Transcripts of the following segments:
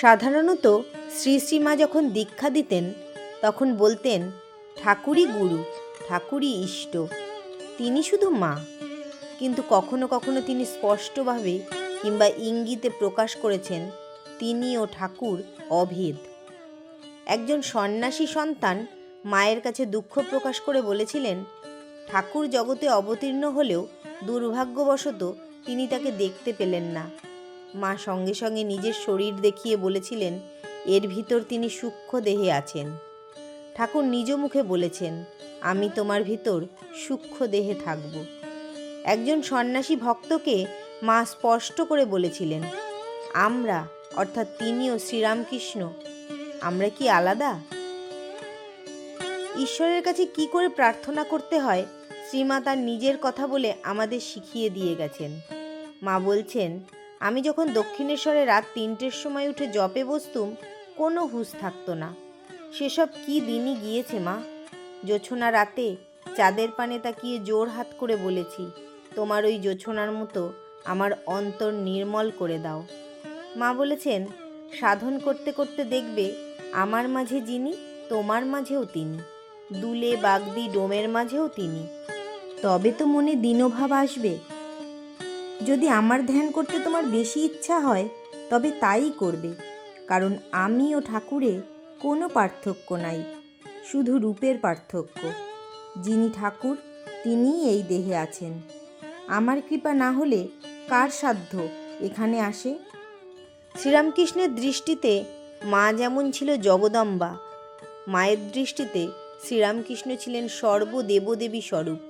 সাধারণত শ্রী শ্রীমা যখন দীক্ষা দিতেন, তখন বলতেন, ঠাকুরই গুরু, ঠাকুরই ইষ্ট, তিনি শুধু মা। কিন্তু কখনো কখনো তিনি স্পষ্টভাবে কিংবা ইঙ্গিতে প্রকাশ করেছেন, তিনি ও ঠাকুর অভেদ। একজন সন্ন্যাসী সন্তান মায়ের কাছে দুঃখ প্রকাশ করে বলেছিলেন, ঠাকুর জগতে অবতীর্ণ হলেও দুর্ভাগ্যবশত তিনি তাকে দেখতে পেলেন না। মা সঙ্গে সঙ্গে নিজের শরীর দেখিয়ে বলেছিলেন, এর ভিতর তিনি সূক্ষ্ম দেহে আছেন। ঠাকুর নিজ মুখে বলেছেন, আমি তোমার ভিতর সূক্ষ্ম দেহে থাকব। একজন সন্ন্যাসী ভক্তকে মা স্পষ্ট করে বলেছিলেন, আমরা, অর্থাৎ তিনিও শ্রীরামকৃষ্ণ, আমরা কি আলাদা? ঈশ্বরের কাছে কি করে প্রার্থনা করতে হয়, শ্রীমা তার নিজের কথা বলে আমাদের শিখিয়ে দিয়ে গেছেন। মা বলছেন আমি যখন দক্ষিণেশ্বরে রাত তিনটের সময় উঠে জপে বসতুম, কোনো হুঁশ থাকতো না। সেসব কি দিনই গিয়েছে মা? জোছনা রাতে চাঁদের পানে তাকিয়ে জোর হাত করে বলেছি, তোমার ওই জোছনার মতো আমার অন্তর নির্মল করে দাও। মা বলেছেন, সাধন করতে করতে দেখবে আমার মাঝে যিনি, তোমার মাঝেও তিনি। দুলে, বাগদি, ডোমের মাঝেও তিনি। তবে তো মনে দীনভাব আসবে যদি আমার ধ্যান করতে তোমার বেশি ইচ্ছা হয়, তবে তাই করবে, কারণ আমি ও ঠাকুরে কোনো পার্থক্য নাই, শুধু রূপের পার্থক্য। যিনি ঠাকুর, তিনিই এই দেহে আছেন। আমার কৃপা না হলে কার সাধ্য এখানে আসে? শ্রীরামকৃষ্ণের দৃষ্টিতে মা যেমন ছিল জগদম্বা, মায়ের দৃষ্টিতে শ্রীরামকৃষ্ণ ছিলেন সর্বদেবদেবী স্বরূপ।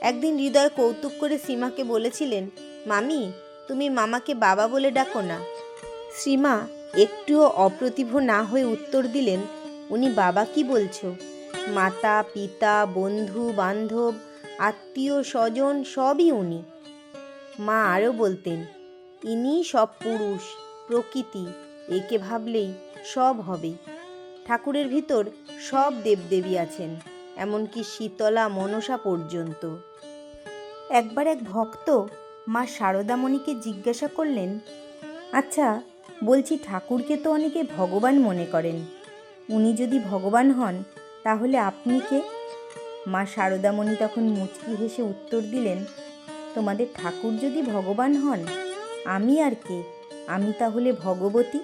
একদিন হৃদয় কৌতুক করে সীমাকে বলেছিলেন মামি, তুমি মামাকে বাবা বলে ডাকো না। শ্রীমা একটুও অপ্রতিভ না হয়ে উত্তর দিলেন, উনি বাবা কি বলছো? মাতা, পিতা, বন্ধু, বান্ধব, আত্মীয়, স্বজন, সবই উনি। মা আরও বলতেন ইনি সব পুরুষ, প্রকৃতি, একে ভাবলেই সব হবে। ঠাকুরের ভিতর সব দেবদেবী আছেন, এমনকি শীতলা, মনসা পর্যন্ত। একবার এক ভক্ত মা শারদামণিকে জিজ্ঞাসা করলেন আচ্ছা বলছি ঠাকুরকে তো অনেকে ভগবান মনে করেন। উনি যদি ভগবান হন, তাহলে আপনি কে? মা শারদামণি তখন মুচকি হেসে উত্তর দিলেন, তোমাদের ঠাকুর যদি ভগবান হন, আমি আর কে? আমি তাহলে ভগবতী?